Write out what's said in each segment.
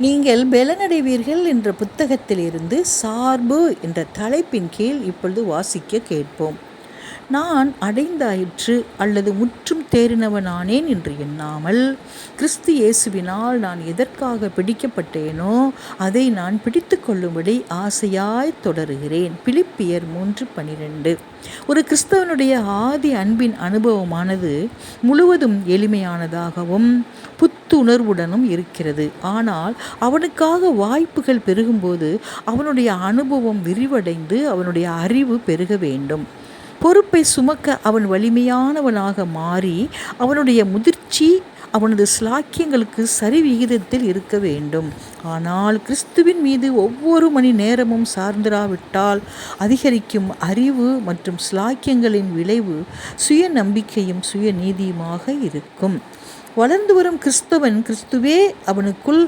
நீங்கள் பெலனடைவீர்கள் என்ற புத்தகத்திலிருந்து சார்பு என்ற தலைப்பின் கீழ் இப்பொழுது வாசிக்க கேட்போம். நான் அடைந்தாயிற்று அல்லது முற்றும் தேறினவனானேன் என்று எண்ணாமல் கிறிஸ்து இயேசுவினால் நான் எதற்காக பிடிக்கப்பட்டேனோ அதை நான் பிடித்து கொள்ளும்படி ஆசையாய் தொடருகிறேன். பிலிப்பியர் மூன்று பனிரெண்டு. ஒரு கிறிஸ்தவனுடைய ஆதி அன்பின் அனுபவமானது முழுவதும் எளிமையானதாகவும் புத்துணர்வுடனும் இருக்கிறது. ஆனால் அவனுக்காக வாய்ப்புகள் பெருகும்போது அவனுடைய அனுபவம் விரிவடைந்து அவனுடைய அறிவு பெருக வேண்டும். பொறுப்பை சுமக்க அவன் வலிமையானவனாக மாறி அவனுடைய முதிர்ச்சி அவனது ஸ்லாக்கியங்களுக்கு சரி விகிதத்தில் இருக்க வேண்டும். ஆனால் கிறிஸ்துவின் மீது ஒவ்வொரு மணி நேரமும் சார்ந்திராவிட்டால் அதிகரிக்கும் அறிவு மற்றும் ஸ்லாக்கியங்களின் விளைவு சுய நம்பிக்கையும் சுய நீதியுமாக இருக்கும். வளர்ந்து வரும் கிறிஸ்தவன் கிறிஸ்துவே அவனுக்குள்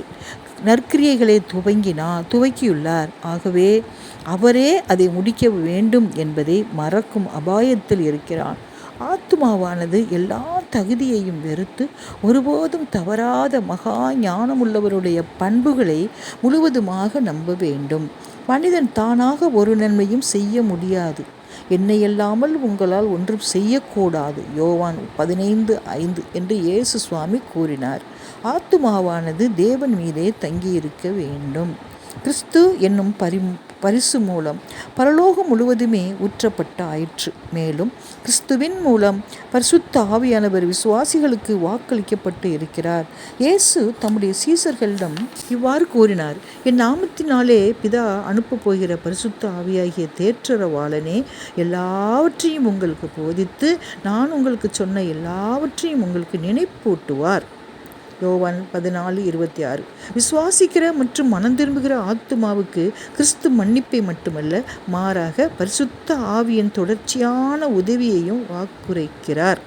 நற்கிரியைகளை துவங்கினா துவக்கியுள்ளார். ஆகவே அவரே அதை முடிக்க வேண்டும் என்பதை மறக்கும் அபாயத்தில் இருக்கிறான். ஆத்மாவானது எல்லா தகுதியையும் வெறுத்து ஒருபோதும் தவறாத மகா ஞானமுள்ளவருடைய பண்புகளை முழுவதுமாக நம்ப வேண்டும். மனிதன் தானாக ஒரு நன்மையும் செய்ய முடியாது. என்னையல்லாமல் உங்களால் ஒன்றும் செய்யக்கூடாது. யோவான் பதினைந்து ஐந்து என்று இயேசு சுவாமி கூறினார். ஆத்துமாவானது தேவன் மீதே தங்கியிருக்க வேண்டும். கிறிஸ்து என்னும் பரி பரிசு மூலம் பரலோகம் முழுவதுமே ஊற்றப்பட்ட ஆயிற்று மேலும் கிறிஸ்துவின் மூலம் பரிசுத்த ஆவியானவர் விசுவாசிகளுக்கு வாக்களிக்கப்பட்டு இருக்கிறார். இயேசு தம்முடைய சீசர்களிடம் இவ்வாறு கூறினார் என் நாமத்தினாலே பிதா அனுப்பப் போகிற பரிசுத்த ஆவியாகிய தேற்றரவாளனே எல்லாவற்றையும் உங்களுக்கு போதித்து நான் உங்களுக்கு சொன்ன எல்லாவற்றையும் உங்களுக்கு நினைப்பூட்டுவார். யோவான் பதினாலு இருபத்தி ஆறு. விசுவாசிக்கிற மற்றும் மனம் திரும்புகிற ஆத்துமாவுக்கு கிறிஸ்து மன்னிப்பை மட்டுமல்ல மாறாக பரிசுத்த ஆவியின் தொடர்ச்சியான உதவியையும் வாக்குரைக்கிறார்.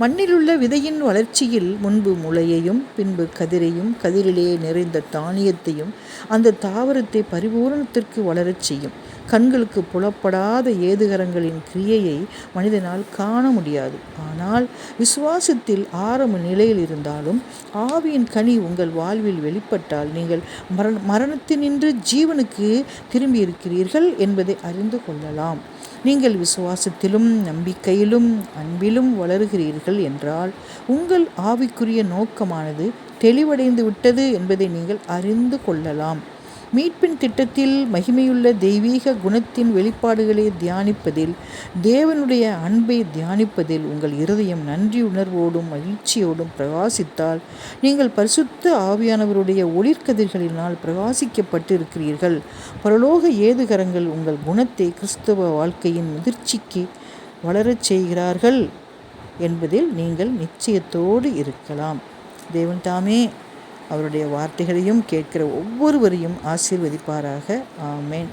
மண்ணிலுள்ள விதையின் வளர்ச்சியில் முன்பு முளையையும் பின்பு கதிரையும் கதிரிலே நிறைந்த தானியத்தையும் அந்த தாவரத்தை பரிபூரணத்திற்கு வளரச் செய்யும். கண்களுக்கு புலப்படாத ஏதுகரங்களின் கிரியையை மனிதனால் காண முடியாது. ஆனால் விசுவாசத்தில் ஆரம்ப நிலையில் இருந்தாலும் ஆவியின் கனி உங்கள் வாழ்வில் வெளிப்பட்டால் நீங்கள் மரண மரணத்தினின்று ஜீவனுக்கு திரும்பியிருக்கிறீர்கள் என்பதை அறிந்து கொள்ளலாம். நீங்கள் விசுவாசத்திலும் நம்பிக்கையிலும் அன்பிலும் வளருகிறீர்கள் என்றால் உங்கள் ஆவிக்குரிய நோக்கமானது தெளிவடைந்து விட்டது என்பதை நீங்கள் அறிந்து கொள்ளலாம். மீட்பின் திட்டத்தில் மகிமையுள்ள தெய்வீக குணத்தின் வெளிப்பாடுகளை தியானிப்பதில் தேவனுடைய அன்பை தியானிப்பதில் உங்கள் இருதயம் நன்றி உணர்வோடும் மகிழ்ச்சியோடும் பிரகாசித்தால் நீங்கள் பரிசுத்த ஆவியானவருடைய ஒளிர்கதிர்களினால் பிரகாசிக்கப்பட்டு இருக்கிறீர்கள் பரலோக ஏதுகரங்கள் உங்கள் குணத்தை கிறிஸ்தவ வாழ்க்கையின் முதிர்ச்சிக்கு வளரச் செய்கிறார்கள் என்பதில் நீங்கள் நிச்சயத்தோடு இருக்கலாம். தேவன் தாமே. அவருடைய வார்த்தைகளையும் கேட்கிற ஒவ்வொருவரையும் ஆசீர்வதிப்பாராக. ஆமேன்.